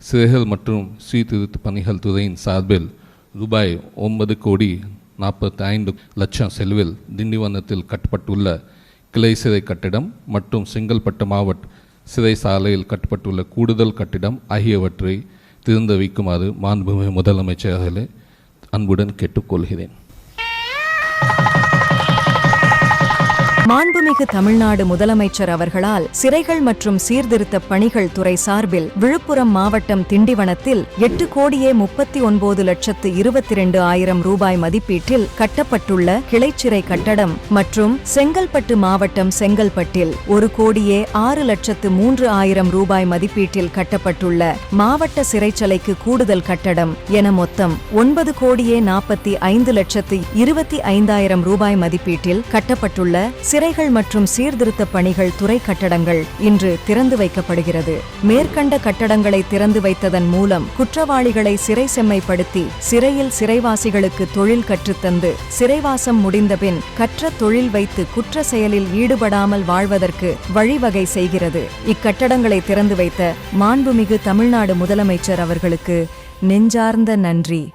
சிறைகள் மற்றும் சீர்திருத்த பணிகள் துறையின் சார்பில் ரூபாய் ஒன்பது கோடி நாற்பத்தி ஐந்து லட்சம் செலவில் திண்டிவனத்தில் கட்டப்பட்டுள்ள கிளை சிறை கட்டிடம் மற்றும் செங்கல்பட்டு மாவட்ட சிறை சாலையில் கட்டப்பட்டுள்ள கூடுதல் கட்டிடம் ஆகியவற்றை திறந்து வைக்குமாறு மாண்புமிகு முதலமைச்சர்களை அன்புடன் கேட்டுக்கொள்கிறேன். மாண்புமிகு தமிழ்நாடு முதலமைச்சர் அவர்களால் சிறைகள் மற்றும் சீர்திருத்த பணிகள் துறை சார்பில் விழுப்புரம் மாவட்டம் திண்டிவனத்தில் எட்டு கோடியே முப்பத்தி ஒன்பது லட்சத்து இருபத்தி இரண்டு ஆயிரம் ரூபாய் மதிப்பீட்டில் கட்டப்பட்டுள்ள கிளைச்சிறை கட்டடம் மற்றும் செங்கல்பட்டு மாவட்டம் செங்கல்பட்டில் ஒரு கோடியே ஆறு லட்சத்து மூன்று ஆயிரம் ரூபாய் மதிப்பீட்டில் கட்டப்பட்டுள்ள மாவட்ட சிறைச்சலைக்கு கூடுதல் கட்டடம் என மொத்தம் ஒன்பது கோடியே நாற்பத்தி ஐந்து லட்சத்து இருபத்தி ஐந்தாயிரம் ரூபாய் மதிப்பீட்டில் கட்டப்பட்டுள்ள சிறைகள் மற்றும் சீர்திருத்த பணிகள் துறை கட்டடங்கள் இன்று திறந்து வைக்கப்படுகிறது. மேற்கண்ட கட்டடங்களை திறந்து வைத்ததன் மூலம் குற்றவாளிகளை சிறை செம்மைப்படுத்தி சிறையில் சிறைவாசிகளுக்கு தொழில் கற்றுத்தந்து சிறைவாசம் முடிந்தபின் கற்ற தொழில் வைத்து குற்ற செயலில் ஈடுபடாமல் வாழ்வதற்கு வழிவகை செய்கிறது. இக்கட்டடங்களை திறந்து வைத்த மாண்புமிகு தமிழ்நாடு முதலமைச்சர் அவர்களுக்கு நெஞ்சார்ந்த நன்றி.